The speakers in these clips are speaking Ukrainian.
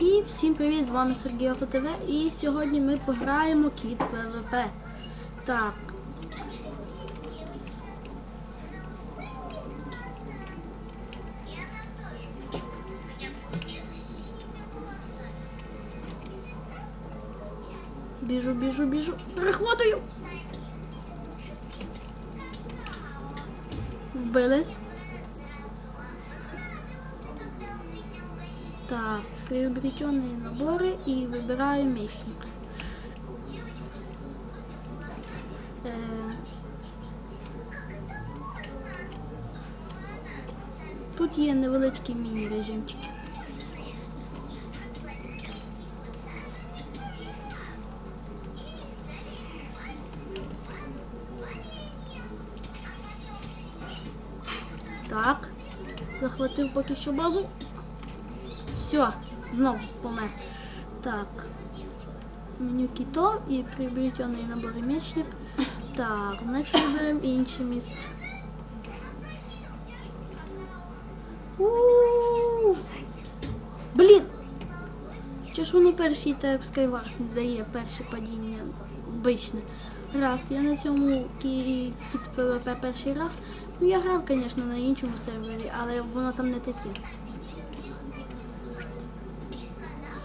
І всім привіт! З вами Сергій ТВ. І сьогодні ми пограємо кіт ВВП. Так. Біжу, біжу, біжу. Перехватую. Вбили. Так, приобретенные наборы и выбираю мечник. Е, Тут є невеличкі міні-режимчики. Так, захватив поки що базу. Все, знову помер. Так. Меню кіто і приобретений набор мечник. Так, значить виберемо інше місце. Блін! Чи ж воно перший так в Skywars не дає перше падіння обичне? Раз, я на цьому кі- кіт ПВП перший раз. Ну я грав, звісно, на іншому сервері, але воно там не таке.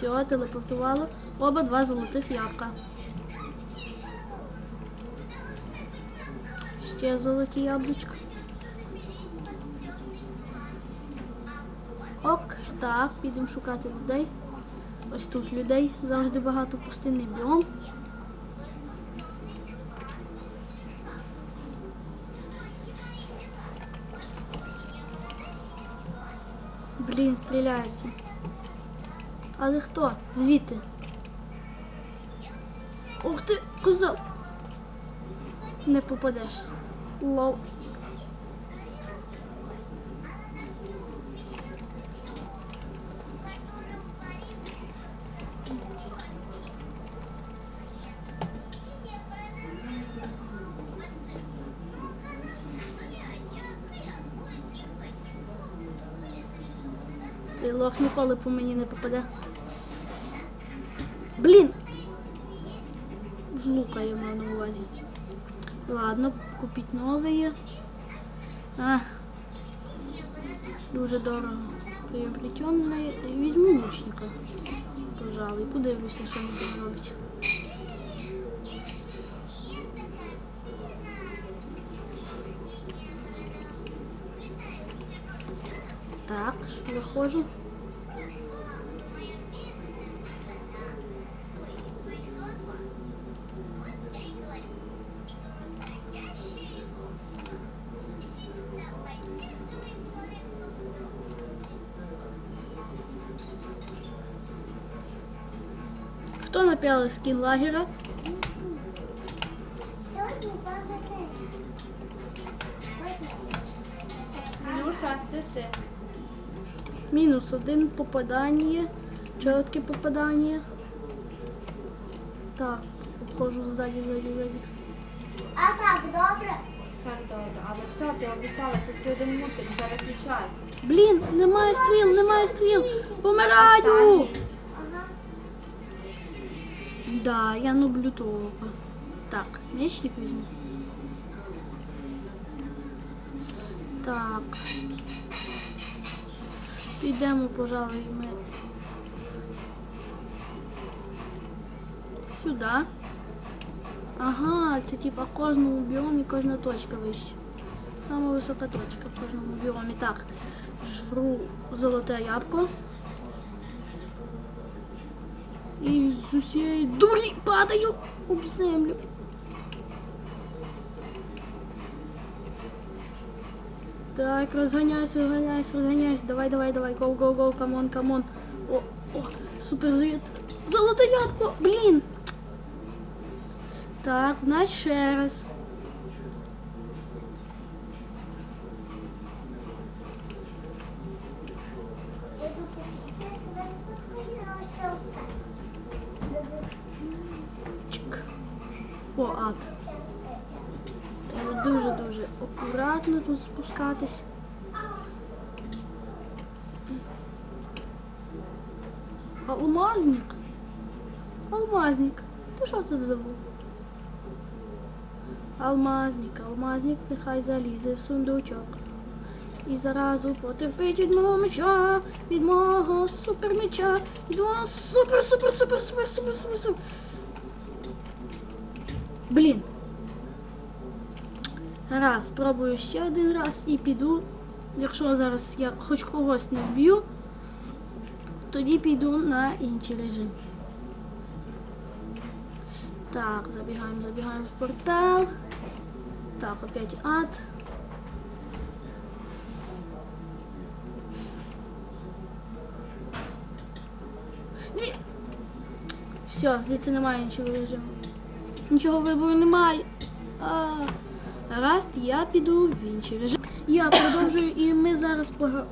Все, телепортувало. Оба два золотих ябка. Ще золоті яблучка. Ок, так, підемо шукати людей. Ось тут людей завжди багато пустинний біом. Блін, стріляються. Але хто? Звідти? Ух ти, коза! Не попадеш. Лол. Цей лох ніколи по мені не попаде. Блін! З лука я маю на увазі. Ладно, купіть нові. А, дуже дорого приобретенний. Візьму лучника. Пожалуй, подивлюся, що він робить. Так, виходжу. Хто напяли скін лагера? Сьогодні завжди Нюша, стиши. Мінус один попадання. Чотке попадання. Так, обходжу ззаді, ззаді, ззаді. А так, добре? Так, добре. Але все, ти обіцяла, тільки один мультик, вже виключай. Блін, немає стріл, немає стріл. Помираю! Ага. Да, я люблю того. Так, мечник візьму. Так. Підемо, пожалуй, ми сюди. Ага, це типа кожному біомі кожна точка вища. Сама висока точка в кожному біомі. Так, жру золоте ябко. І з усієї дурі падаю об землю. Так, розганяюсь, розганяюсь, розганяюсь. Давай, давай, давай. Гоу, гоу, гоу, камон, камон. О, о, супер золоте. Золоте ядко, блін. Так, значить ще раз. Я думаю, це сюди не підходить, але ще останнє. Чик. О, ад. Дуже-дуже акуратно тут спускатись. Алмазник. Алмазник. Ти що тут забув? Алмазник, алмазник, нехай залізе в сундучок. І заразу потерпить від мого меча, від мого супермеча, від мого супер, супер, супер, супер, супер, супер, супер. Блін. Раз, спробую ще один раз і піду. Якщо зараз я хоч когось не вб'ю, тоді піду на інший режим. Так, забігаємо, забігаємо в портал. Так, опять ад. Ні. Все, звідси немає нічого режиму. Нічого вибору немає. А, Гаразд, я піду в інший режим. Я продовжую і ми зараз пограємо.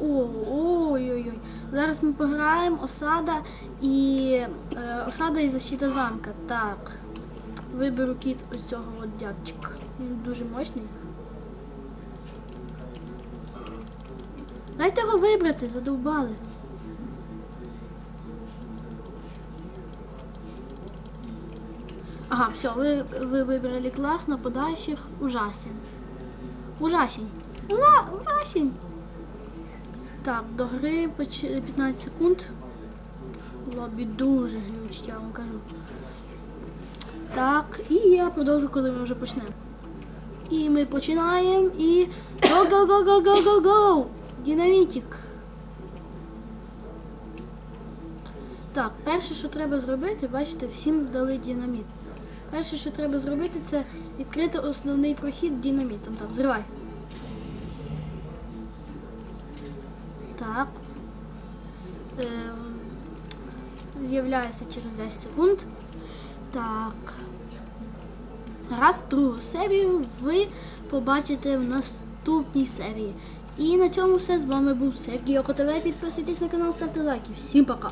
Ой-ой-ой. Зараз ми пограємо осада і е, осада і защита замка. Так. Виберу кіт ось цього от дядчика. Він дуже мощний. Дайте його вибрати, задовбали. Ага, все, ви, ви вибрали класс нападающих. Ужасен. Ужасень. Ура, ужасень. Так, до гри 15 секунд. Лобі дуже глючить, я вам кажу. Так, і я продовжу, коли ми вже почнемо. І ми починаємо і. Go! Динамітик. Так, перше, що треба зробити, бачите, всім дали динаміт. Перше, що треба зробити, це відкрити основний прохід динамітом. Так, зривай. Так. Ем, з'являється через 10 секунд. Так. Раз другу серію ви побачите в наступній серії. І на цьому все. З вами був Сергій ОКТВ. Підписуйтесь на канал, ставте лайки. Всім пока!